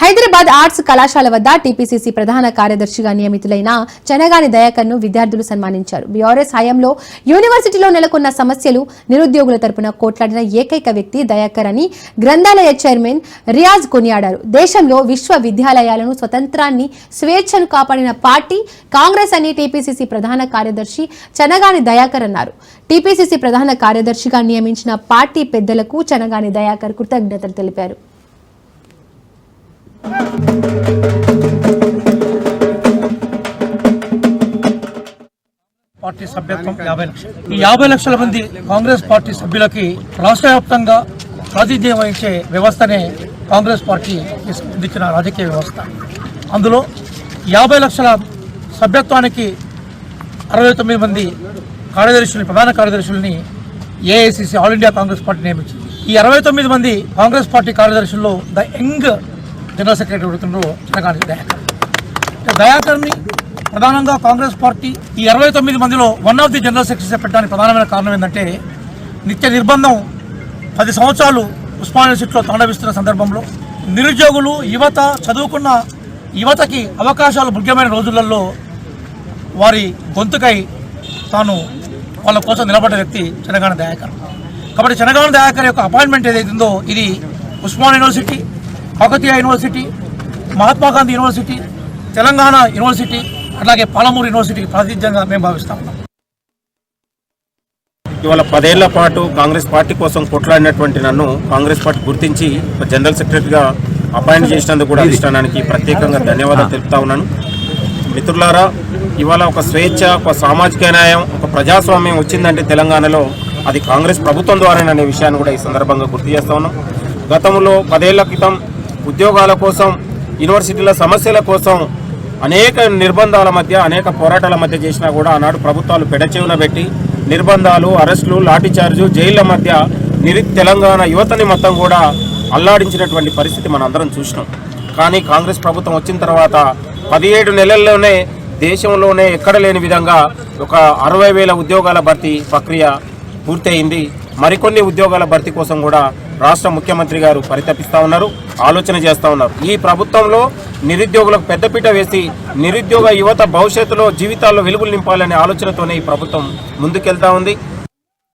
Hyderabad arts కళాశాల వద్ద TPCC ప్రధాన కార్యదర్శిగా నియమితులైన చెనగాని దయాకర్ను విద్యార్థులు సన్మానించారు. బీఆర్ఎస్ హయాంలో యూనివర్సిటీలో నెలకొన్న సమస్యలు నిరుద్యోగుల తరపున కోట్లాడిన ఏకైక వ్యక్తి దయాకర్ అని గ్రంథాలయ చైర్మన్ రియాజ్ కొనియాడారు. దేశంలో విశ్వవిద్యాలయాలను స్వతంత్రాన్ని స్వేచ్ఛను కాపాడిన పార్టీ కాంగ్రెస్ అని టీపీసీసీ ప్రధాన కార్యదర్శి చెనగాని దయాకర్ అన్నారు. టీపీసీసీ ప్రధాన కార్యదర్శిగా నియమించిన పార్టీ పెద్దలకు చెనగాని దయాకర్ కృతజ్ఞతలు తెలిపారు. పార్టీ సభ్యత్వం యాభై లక్షలు. ఈ యాభై లక్షల మంది కాంగ్రెస్ పార్టీ సభ్యులకి రాష్ట్ర వ్యాప్తంగా ప్రాతినిధ్యం వహించే వ్యవస్థనే కాంగ్రెస్ పార్టీ అందించిన రాజకీయ వ్యవస్థ. అందులో యాభై లక్షల సభ్యత్వానికి అరవై తొమ్మిది మంది కార్యదర్శులు ప్రధాన కార్యదర్శుల్ని AICC all India Congress party నియమించింది. ఈ అరవై తొమ్మిది మంది కాంగ్రెస్ పార్టీ కార్యదర్శుల్లో ద యంగ్ జనరల్ సెక్రటరీ ఉడుతున్నారు చిన్నగాని దయాకర్. దయాకర్ని ప్రధానంగా కాంగ్రెస్ పార్టీ ఈ అరవై తొమ్మిది మందిలో one of the general secretary పెట్టడానికి ప్రధానమైన కారణం ఏంటంటే నిత్య నిర్బంధం పది సంవత్సరాలు ఉస్మాన్ యూనివర్సిటీలో తాండవిస్తున్న సందర్భంలో నిరుద్యోగులు యువత చదువుకున్న యువతకి అవకాశాలు ముఖ్యమైన రోజులలో వారి గొంతుకై తాను వాళ్ళ కోసం నిలబడ్డ వ్యక్తి చెనగాన దయాకర్. కాబట్టి చెనగాన దయాకర్ యొక్క అపాయింట్మెంట్ ఏదైతుందో ఇది Osman university Kakatiya university Mahatma Gandhi university Telangana university అలాగే పాలమూరు యూనివర్సిటీకి ప్రాతినిధ్యంగా మేము భావిస్తాం ఇవాళ పదేళ్ళ పాటు కాంగ్రెస్ పార్టీ కోసం కొట్లాడినటువంటి నన్ను కాంగ్రెస్ పార్టీ గుర్తించి ఒక జనరల్ సెక్రటరీగా అపాయింట్ చేసినందుకు కూడా అధిష్టానానికి ప్రత్యేకంగా ధన్యవాదాలు తెలుపుతా ఉన్నాను. మిత్రులారా ఇవాళ ఒక స్వేచ్ఛ ఒక సామాజిక న్యాయం ఒక ప్రజాస్వామ్యం వచ్చిందంటే తెలంగాణలో అది కాంగ్రెస్ ప్రభుత్వం ద్వారానే విషయాన్ని కూడా ఈ సందర్భంగా గుర్తు చేస్తా ఉన్నాం. గతంలో పదేళ్ళ క్రితం ఉద్యోగాల కోసం యూనివర్సిటీల సమస్యల కోసం అనేక నిర్బంధాల మధ్య అనేక పోరాటాల మధ్య చేసినా కూడా ఆనాడు ప్రభుత్వాలు పెడచెవున పెట్టి నిర్బంధాలు అరెస్టులు లాఠీచార్జు జైళ్ళ మధ్య నిరి తెలంగాణ యువతని మొత్తం కూడా అల్లాడించినటువంటి పరిస్థితి మనం అందరం చూసినాం. కానీ కాంగ్రెస్ ప్రభుత్వం వచ్చిన తర్వాత పదిహేడు నెలల్లోనే దేశంలోనే ఎక్కడ లేని విధంగా ఒక అరవై వేల ఉద్యోగాల భర్తీ ప్రక్రియ పూర్తయింది. మరికొన్ని ఉద్యోగాల భర్తీ కోసం కూడా రాష్ట్ర ముఖ్యమంత్రి గారు పరితపిస్తా ఉన్నారు ఆలోచన చేస్తూ ఉన్నారు. ఈ ప్రభుత్వంలో నిరుద్యోగులకు పెద్దపీట వేసి నిరుద్యోగ యువత భవిష్యత్తులో జీవితాల్లో వెలుగులు నింపాలనే ఆలోచనతోనే ఈ ప్రభుత్వం ముందుకెళ్తా ఉంది.